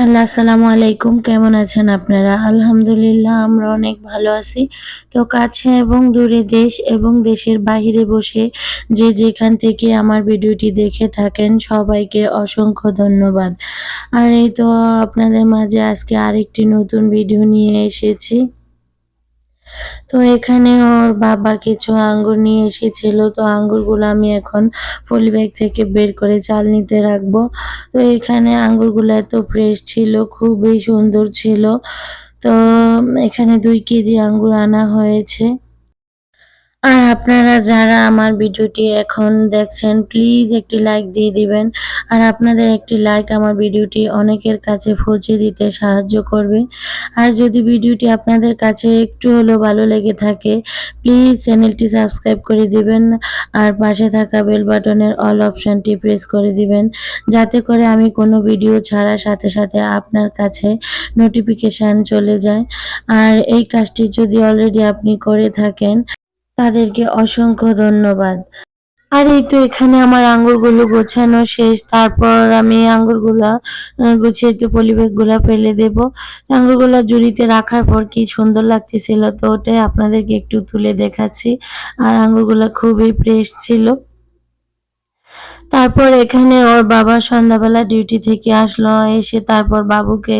Hello, আসসালামু আলাইকুম। কেমন আছেন আপনারা? আলহামদুলিল্লাহ, আমরা অনেক ভালো আছি। তো কাছে এবং দূরে দেশ এবং দেশের বাহিরে বসে যে যেখান থেকে আমার ভিডিওটি দেখে থাকেন, সবাইকে অসংখ্য ধন্যবাদ। আর এই তো আপনাদের মাঝে আজকে আরেকটি নতুন ভিডিও নিয়ে এসেছি। তো এখানে ওর বাবা কিছু আঙ্গুর নিয়ে এসেছিল। তো আঙ্গুরগুলো আমি এখন পলি ব্যাগ থেকে বের করে চাল নিতে রাখব। তো এখানে আঙ্গুরগুলো এত ফ্রেশ ছিল, খুবই সুন্দর ছিল। তো এখানে দুই কেজি আঙ্গুর আনা হয়েছে। আর আপনারা যারা আমার ভিডিওটি এখন দেখছেন প্লিজ একটি লাইক দিয়ে দিবেন। আর আপনাদের একটি লাইক আমার ভিডিওটি অনেকের কাছে পৌঁছে দিতে সাহায্য করবে। আর যদি ভিডিওটি আপনাদের কাছে একটু হলেও ভালো লেগে থাকে প্লিজ চ্যানেলটি সাবস্ক্রাইব করে দিবেন আর পাশে থাকা বেল বাটনের অল অপশানটি প্রেস করে দিবেন, যাতে করে আমি কোনো ভিডিও ছাড়ার সাথে সাথে আপনার কাছে নোটিফিকেশান চলে যায়। আর এই কাজটি যদি অলরেডি আপনি করে থাকেন, তাদেরকে অসংখ্য ধন্যবাদ। আর, এই তো এখানে আমার আঙ্গুরগুলো গোছানো শেষ। তারপর আমি আঙ্গুরগুলা গুলা গুছিয়ে একটু পলিব্যাগগুলো ফেলে দেব। আঙ্গুরগুলা জুড়িতে রাখার পর কি সুন্দর লাগতেছিল তো ওটাই আপনাদেরকে একটু তুলে দেখাচ্ছি। আর আঙ্গুরগুলা খুবই ফ্রেশ ছিল। তারপর এখানে ওর বাবা সন্ধ্যাবেলা ডিউটি থেকে আসলো, এসে তারপর বাবুকে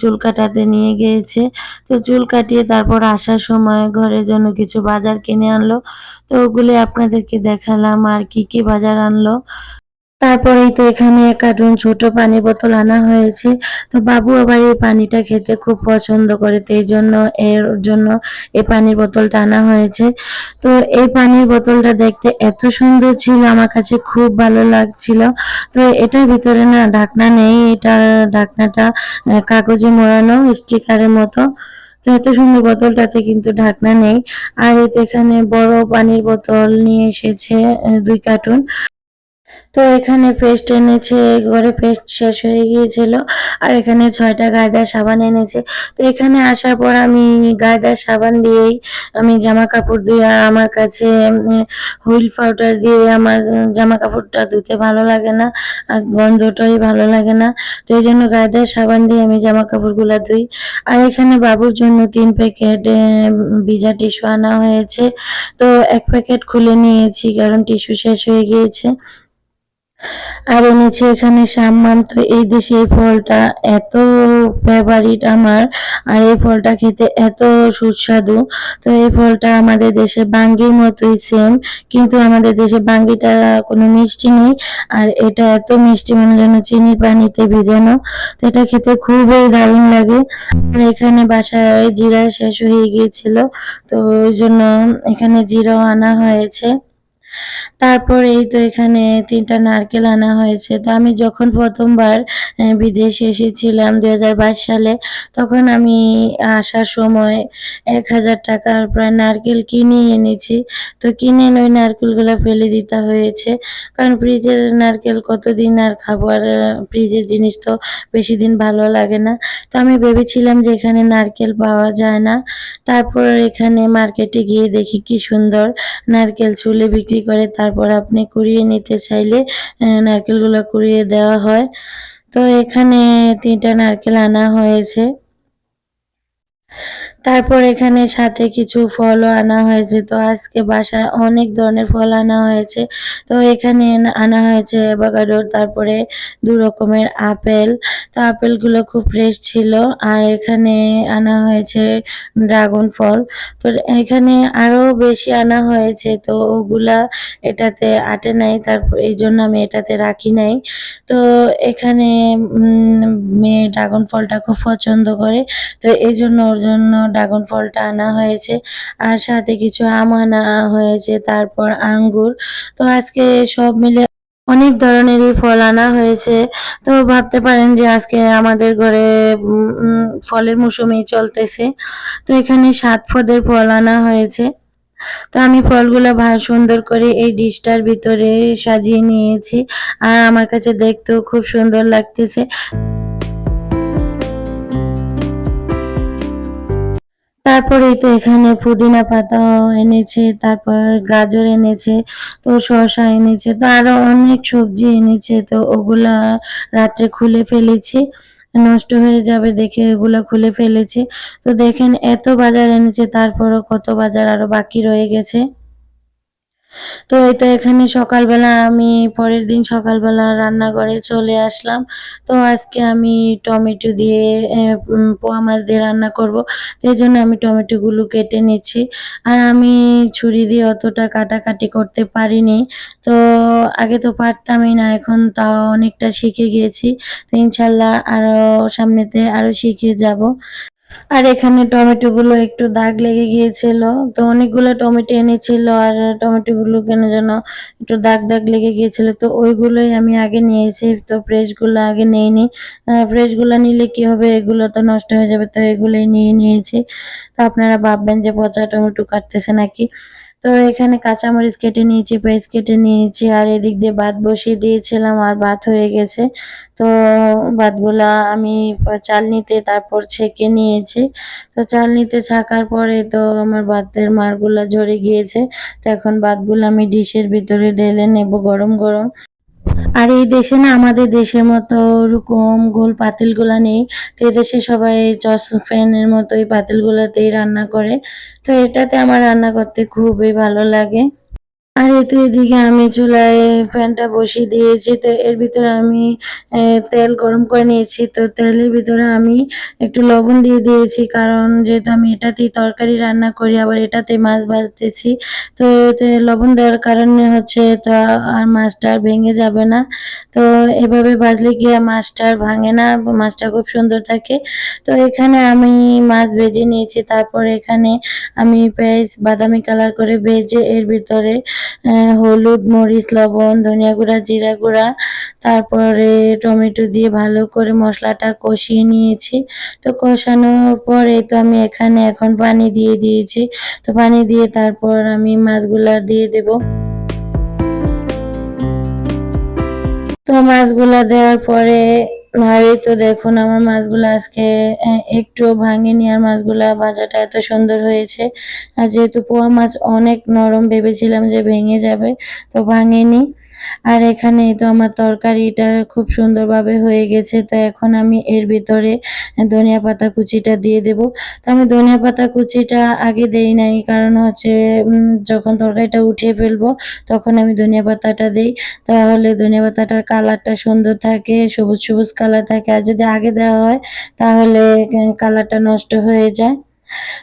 চুল কাটাতে নিয়ে গিয়েছে। তো চুল কাটিয়ে তারপর আসার সময় ঘরের জন্য কিছু বাজার কিনে আনলো। তো ওগুলি আপনাদেরকে দেখালাম আর কি কি বাজার আনলো। তারপরেই তো এখানে এক কার্টুন ছোট পানির বোতল আনা হয়েছে। তো বাবু আবার এই পানিটা খেতে খুব পছন্দ করে, তো এই জন্য এর জন্য এই পানির বোতলটা আনা হয়েছে। তো এই পানির বোতলটা দেখতে এত সুন্দর ছিল, আমার কাছে খুব ভালো লাগছিল। তো এটার ভিতরে না ঢাকনা নেই এটার ঢাকনাটা কাগজে মোড়ানো, স্টিকারের মতো। তো এত সুন্দর বোতলটাতে কিন্তু ঢাকনা নেই। আর এই তো এখানে বড় পানির বোতল নিয়ে এসেছে দুই কার্টুন। তো এখানে পেস্ট এনেছে, ঘরে পেস্ট শেষ হয়ে গিয়েছিল। আর এখানে ছয়টা গায়দার সাবান এনেছে। তো এখানে আসার পর আমি গায়দার সাবান দিয়েই আমি জামা কাপড় দিয়ে আমার কাছে হুইল পাউডার দিয়ে আমার জামা কাপড়টা ধুতে ভালো লাগে না, আর গন্ধটাই ভালো লাগে না। তো এই জন্য গায়দার সাবান দিয়ে আমি জামা কাপড়গুলো ধুই। আর এখানে বাবুর জন্য তিন প্যাকেট ভিজা টিস্যু আনা হয়েছে। তো এক প্যাকেট খুলে নিয়েছি, কারণ টিস্যু শেষ হয়ে গিয়েছে। আর এনেছে এখানে সাম্মান তো এই দেশে এই ফলটা এত ফেভারিট আমার, আর এই ফলটা খেতে এত সুস্বাদু। তো এই ফলটা আমাদের দেশে বাঙ্গির মতোই সেম কিন্তু আমাদের দেশে বাঙ্গিটা কোনো মিষ্টি নেই, আর এটা এত মিষ্টি মনে যেন চিনি পানিতে ভিজানো। তো এটা খেতে খুবই দারুণ লাগে। আর এখানে বাসায় জিরা শেষ হয়ে গিয়েছিল, তো ওই জন্য এখানে জিরাও আনা হয়েছে। তারপর এই তো এখানে তিনটা নারকেল আনা হয়েছে। তো আমি যখন প্রথমবার বিদেশে এসেছিলাম দুই হাজার বাইশ সালে, তখন আমি আসার সময় এক হাজার টাকার প্রায় নারকেল কিনে এনেছি। তো কিনে ওই নারকেলগুলো ফেলে দিতে হয়েছে। কারণ ফ্রিজের নারকেল কতদিন আর খাব? আর ফ্রিজের জিনিস তো বেশি দিন ভালো লাগে না। তো আমি ভেবেছিলাম যে এখানে নারকেল পাওয়া যায় না। তারপর এখানে মার্কেটে গিয়ে দেখি কি সুন্দর নারকেল চুলে বিক্রি করে তারপর আপনি কুড়িয়ে নিতে চাইলে নারকেলগুলো কুড়িয়ে দেওয়া হয়। তো এখানে তিনটা নারকেল আনা হয়েছে। তারপর এখানে সাথে কিছু ফলও আনা হয়েছে। তো আজকে বাসায় অনেক ধরনের ফল আনা হয়েছে। তো এখানে আনা হয়েছে অ্যাভোকাডো তারপরে দু রকমের আপেল। তো আপেলগুলো খুব ফ্রেশ ছিল। আর এখানে আনা হয়েছে ড্রাগন ফল। তো এখানে আরও বেশি আনা হয়েছে। তো ওগুলা এটাতে আটে নাই। তারপর এই জন্য আমি এটাতে রাখি নাই। তো এখানে মেয়ে ড্রাগন ফলটা খুব পছন্দ করে। তো এই জন্য ওর জন্য ড্রাগন ফলটা আনা হয়েছে। আর সাথে কিছু আম আনা হয়েছে, তারপর আঙ্গুর। তো আজকে সব মিলে অনেক ধরনেরই ফল আনা হয়েছে। তো ভাবতে পারেন যে আজকে আমাদের ঘরে ফলের মৌসুমই চলতেছে। তো এখানে সাত পদের ফল আনা হয়েছে। তো আমি ফলগুলো ভালো সুন্দর করে এই ডিশটার ভিতরে সাজিয়ে নিয়েছি। আর আমার কাছে দেখতেও খুব সুন্দর লাগতেছে। তারপরেই তো এখানে পুদিনা পাতা এনেছে, তারপর গাজর এনেছে, তো শসা এনেছে, তো আরও অনেক সবজি এনেছে, তো ওগুলা রাত্রে খুলে ফেলেছি। নষ্ট হয়ে যাবে দেখে এগুলো খুলে ফেলেছে। তো দেখেন এত বাজার এনেছে, তারপরও কত বাজার আরও বাকি রয়ে গেছে। তো এই তো এখানে সকালবেলা আমি, পরের দিন সকালবেলা রান্নাঘরে চলে আসলাম। তো আজকে আমি টমেটো দিয়ে পোয়া মাছ দিয়ে রান্না করব। তো এই জন্য আমি টমেটোগুলো কেটে নিচ্ছি। আর আমি ছুরি দিয়ে অতটা কাটাকাটি করতে পারিনি। তো আগে তো পারতামই না, এখন তাও অনেকটা শিখে গিয়েছি। তো ইনশাল্লাহ আরও সামনেতে আরও শিখে যাব। আর এখানে টমেটো গুলো একটু দাগ লেগে গিয়েছিল। তো অনেকগুলো টমেটো এনেছিল আর টমেটো গুলো কেন যেন একটু দাগ দাগ লেগে গিয়েছিল। তো ওইগুলোই আমি আগে নিয়েছি, তো ফ্রেশগুলো আগে নেইনি। ফ্রেশগুলো নিলে কি হবে? এগুলো তো নষ্ট হয়ে যাবে, তো এগুলোই নিয়ে নিয়েছি। তো আপনারা ভাববেন যে পচা টমেটো কাটতেছে নাকি? তো এখানে কাঁচামরিচ কেটে নিয়েছি, পেঁয়াজ কেটে নিয়েছি, আর এদিক দিয়ে ভাত বসিয়ে দিয়েছিলাম আর ভাত হয়ে গেছে। তো ভাতগুলা আমি চালনিতে তারপর ছেঁকে নিয়েছি। তো চালনিতে ছাকার পরে তো আমার ভাতের মারগুলা ঝরে গিয়েছে। তো এখন ভাতগুলো আমি ডিশের ভিতরে ঢেলে নেব গরম গরম। আর এই দেশে না আমাদের দেশের মতো ওরকম গোল পাতিলগুলা নেই। তো এই দেশে সবাই চসপ্যানের মতো এই পাতিলগুলোতেই রান্না করে। তো এটাতে আমার রান্না করতে খুবই ভালো লাগে। আর এই তো এদিকে আমি চুলায় প্যানটা বসিয়ে দিয়েছি, তো এর ভিতরে আমি তেল গরম করে নিয়েছি, তো তেলের ভিতরে আমি একটু লবণ দিয়ে দিয়েছি, কারণ যেহেতু আমি এটাতেই তরকারি রান্না করি, আবার এটাতে মাছ ভাজতেছি, তো এতে লবণ দেওয়ার কারণে হচ্ছে তো আর মাছটা আর ভেঙে যাবে না, তো এভাবে ভাজলে গিয়ে মাছটা আর ভাঙে না, মাছটা খুব সুন্দর থাকে, তো এখানে আমি মাছ ভেজে নিয়েছি, তারপর এখানে আমি পেঁয়াজ, বাদামি কালার করে ভেজে এর ভিতরে হলুদ, মরিচ, লবণ, ধনিয়া গুঁড়া, জিরা গুঁড়া, তারপরে টমেটো দিয়ে ভালো করে মশলাটা কষিয়ে নিয়েছি। তো কষানোর পরে তো আমি এখানে এখন পানি দিয়ে দিয়েছি। তো পানি দিয়ে তারপর আমি মাছগুলা দিয়ে দেব। তো মাছগুলা দেওয়ার পরে আর এই তো দেখুন, আমার মাছগুলো আজকে একটু ভাঙেনি আর মাছগুলো ভাজাটা এত সুন্দর হয়েছে। আর যেহেতু পোয়া মাছ অনেক নরম ভেবেছিলাম যে ভেঙে যাবে, তো ভাঙেনি। আর এখানে তো আমার তরকারিটা খুব সুন্দরভাবে হয়ে গেছে, তো এখন আমি এর ভিতরে ধনিয়া পাতা কুচিটা দিয়ে দেব। তো আমি ধনিয়া পাতা কুচিটা আগে দেই নাই, কারণ হচ্ছে যখন তরকারিটা উঠিয়ে ফেলব তখন আমি ধনিয়া পাতাটা দিই। তাহলে ধনিয়া পাতাটার কালারটা সুন্দর থাকে, সবুজ সবুজ কালার থাকে, আর যদি আগে দেওয়া হয় তাহলে কালারটা নষ্ট হয়ে যায়।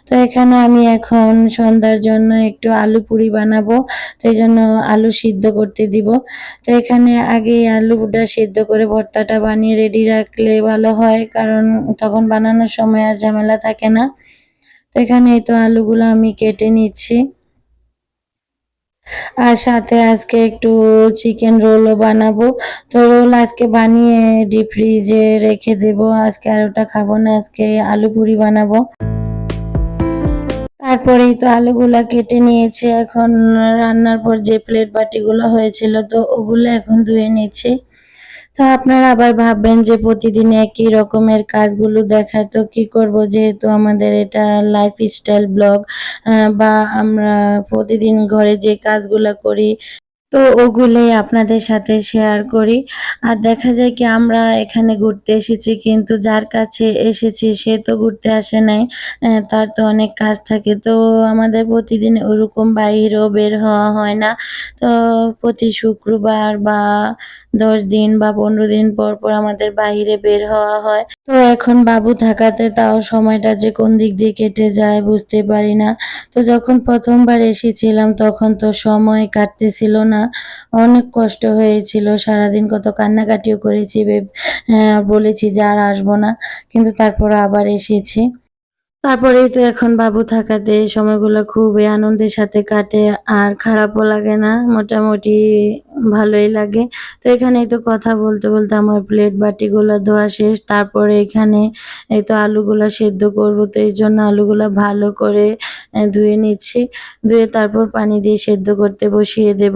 তো এখানে আমি এখন সন্ধ্যার জন্য একটু আলু পুরি বানাবো, তো এই জন্য আলু সিদ্ধ করতে দিব। তো এখানে আগে আলুটা সিদ্ধ করে ভর্তাটা বানিয়ে রেডি রাখলে ভালো হয়, কারণ তখন বানানোর সময় আর ঝামেলা থাকে না। তো এখানে এই তো আলুগুলো আমি কেটে নিচ্ছি। আর সাথে আজকে একটু চিকেন রোলও বানাবো। তো রোল আজকে বানিয়ে ডিপ ফ্রিজে রেখে দেবো। আজকে আর ওটা খাব না, আজকে আলু পুরি বানাবো। তারপরেই তো আলুগুলা কেটে নিয়েছে। এখন রান্নার পর যে প্লেট বাটিগুলো হয়েছিল তো ওগুলো এখন ধুয়ে নিচ্ছে। তো আপনারা আবার ভাববেন যে প্রতিদিন একই রকমের কাজগুলো দেখায় তো কি করব? যেহেতু আমাদের এটা লাইফ স্টাইল ব্লগ বা আমরা প্রতিদিন ঘরে যে কাজগুলো করি তো ওগুলোই আপনাদের সাথে শেয়ার করি। আর দেখা যায় কি আমরা এখানে ঘুরতে এসেছি, কিন্তু যার কাছে এসেছি সে তো ঘুরতে আসে নাই তার তো অনেক কাজ থাকে। তো আমাদের প্রতিদিন ওরকম বাইরেও বের হওয়া হয় না। তো প্রতি শুক্রবার বা দশ দিন বা পনেরো দিন পর পর আমাদের বাইরে বের হওয়া হয়। তো এখন বাবু থাকাতে তাও সময়টা যে কোন দিক দিয়ে কেটে যায় বুঝতে পারি না। তো যখন প্রথমবার এসেছিলাম তখন তো সময় কাটতেছিল না। অনেক কষ্ট হয়েছিল সারাদিন কত কান্নাকাটিও করেছি আহ, বলেছি যে আর আসব না। কিন্তু তারপর আবার এসেছি। তারপরেই তো এখন বাবু থাকাতে সময়গুলো খুবই আনন্দের সাথে কাটে, আর খারাপও লাগে না, মোটামুটি ভালোই লাগে। তো এখানেই তো কথা বলতে বলতে আমার প্লেট বাটিগুলো ধোয়া শেষ, তারপরে এখানে এই তো আলুগুলো সেদ্ধ করব, তো এই জন্য আলুগুলো ভালো করে ধুয়ে নিচ্ছি। ধুয়ে তারপর পানি দিয়ে সেদ্ধ করতে বসিয়ে দেব।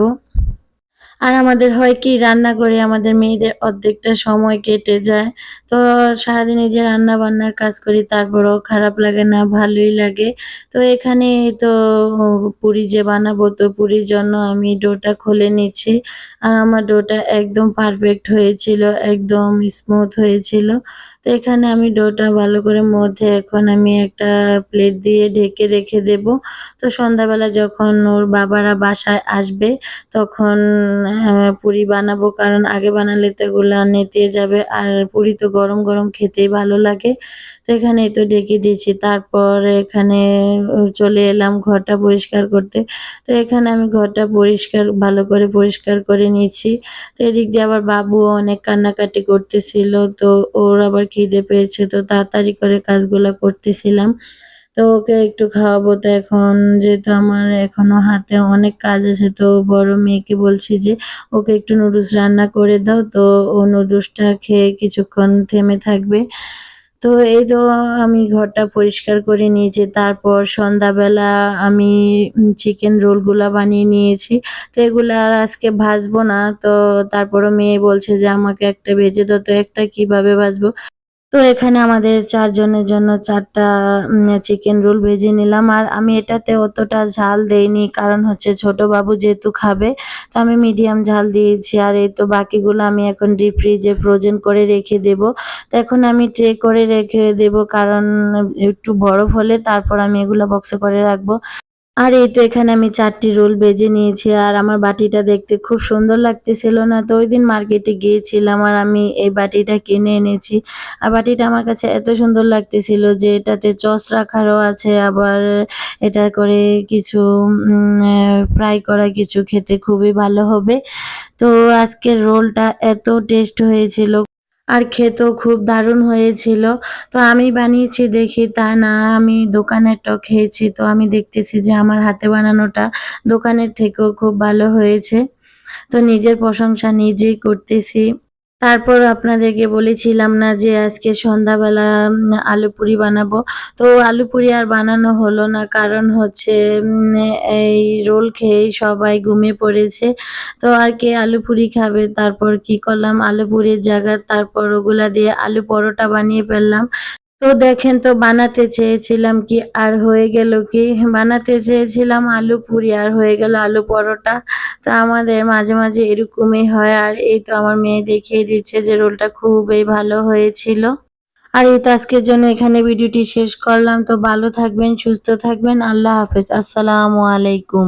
আর আমাদের হয় কি, রান্না করে আমাদের মেয়েদের অর্ধেকটা সময় কেটে যায়। তো সারাদিন এই যে রান্না বান্নার কাজ করি, তারপরেও খারাপ লাগে না, ভালোই লাগে। তো এখানে তো পুরি যে বানাবো, তো পুরির জন্য আমি ডোটা খুলে নিচ্ছি। আর আমার ডোটা একদম পারফেক্ট হয়েছিল, একদম স্মুথ হয়েছিল। তো এখানে আমি ডোটা ভালো করে মধ্যে এখন আমি একটা প্লেট দিয়ে ঢেকে রেখে দেব। তো সন্ধ্যাবেলা যখন ওর বাবারা বাসায় আসবে, তখন পুরি বানাবো, কারণ আগে বানালে তো এগুলা নেতিয়ে যাবে, আর পুরি তো গরম গরম খেতেই ভালো লাগে। তো এখানে তো ডেকে দিয়েছি। তারপর এখানে চলে এলাম ঘরটা পরিষ্কার করতে। তো এখানে আমি ঘরটা পরিষ্কার, ভালো করে পরিষ্কার করে নিয়েছি। তো এদিক দিয়ে আবার বাবুও অনেক কান্নাকাটি করতেছিল, তো ওর আবার খিদে পেয়েছে, তো তাড়াতাড়ি করে কাজগুলো করতেছিলাম। তো ওকে একটু খাওয়াবো। তো এখন যেহেতু আমার এখনও হাতে অনেক কাজ আছে, তো বড় মেয়েকে বলছি যে ওকে একটু নুডলস রান্না করে দাও। তো ও নুডলসটা খেয়ে কিছুক্ষণ থেমে থাকবে। তো এই তো আমি ঘরটা পরিষ্কার করে নিয়েছি। তারপর সন্ধ্যাবেলা আমি চিকেন রোলগুলা বানিয়ে নিয়েছি। তো এগুলা আর আজকে ভাজবো না। তো তারপরও মেয়ে বলছে যে আমাকে একটা ভেজে দাও। তো একটা কীভাবে ভাজবো? তো এখানে আমাদের চারজনের জন্য চারটা চিকেন রোল ভেজে নিলাম। আর আমি এটাতে অতটা ঝাল দেইনি, কারণ হচ্ছে ছোট বাবু যেহেতু খাবে, তো আমি মিডিয়াম ঝাল দিয়েছি। আর এই তো বাকিগুলো আমি এখন ডিপ ফ্রিজে ফ্রোজেন করে রেখে দেব। তো এখন আমি ট্রে করে রেখে দেব, কারণ একটু বরফ হলে তারপর আমি এগুলো বক্সে করে রাখব। আর এই তো এখানে আমি চারটি রোল বেজে নিয়েছি, আর আমার বাটিটা দেখতে খুব সুন্দর লাগতেছিল না। তো ওই দিন মার্কেটে গিয়েছিলাম আর আমি এই বাটিটা কিনে এনেছি। আর বাটিটা আমার কাছে এত সুন্দর লাগতেছিল যে এটাতে চস রাখারও আছে, আবার এটা করে কিছু ফ্রাই করা কিছু খেতে খুবই ভালো হবে। তো আজকের রোলটা এত টেস্ট হয়েছিল। আর খেতেও খুব দারুণ হয়েছিল। তো আমি বানিয়েছি দেখি তা না, আমি দোকানেরটাও খেয়েছি। তো আমি দেখতেছি যে আমার হাতে বানানোটা দোকানের থেকেও খুব ভালো হয়েছে। তো নিজের প্রশংসা নিজেই করতেছি। তারপর আপনাদেরকে বলেছিলাম না যে আজকে সন্ধ্যাবেলা আলু পুরি বানাবো। তো আলু পুরি আর বানানো হলো না, কারণ হচ্ছে এই রোল খেয়েই সবাই ঘুমিয়ে পড়েছে। তো আর কে আলু পুরি খাবে? তারপর কি করলাম? আলু পুরির জায়গা, তারপর ওগুলা দিয়ে আলু পরোটা বানিয়ে ফেললাম। তো দেখেন তো বানাতে চেয়েছিলাম কি আর হয়ে গেল কি? বানাতে চেয়েছিলাম আলু পুরি আর হয়ে গেল আলু পরোটা। তো আমাদের মাঝে মাঝে এরকমই হয় আর এই তো আমার মেয়ে দেখিয়ে দিচ্ছে যে রোলটা খুবই ভালো হয়েছিল। আর এই তো আজকের জন্য এখানে ভিডিওটি শেষ করলাম। তো ভালো থাকবেন, সুস্থ থাকবেন। আল্লাহ হাফেজ। আসসালামু আলাইকুম।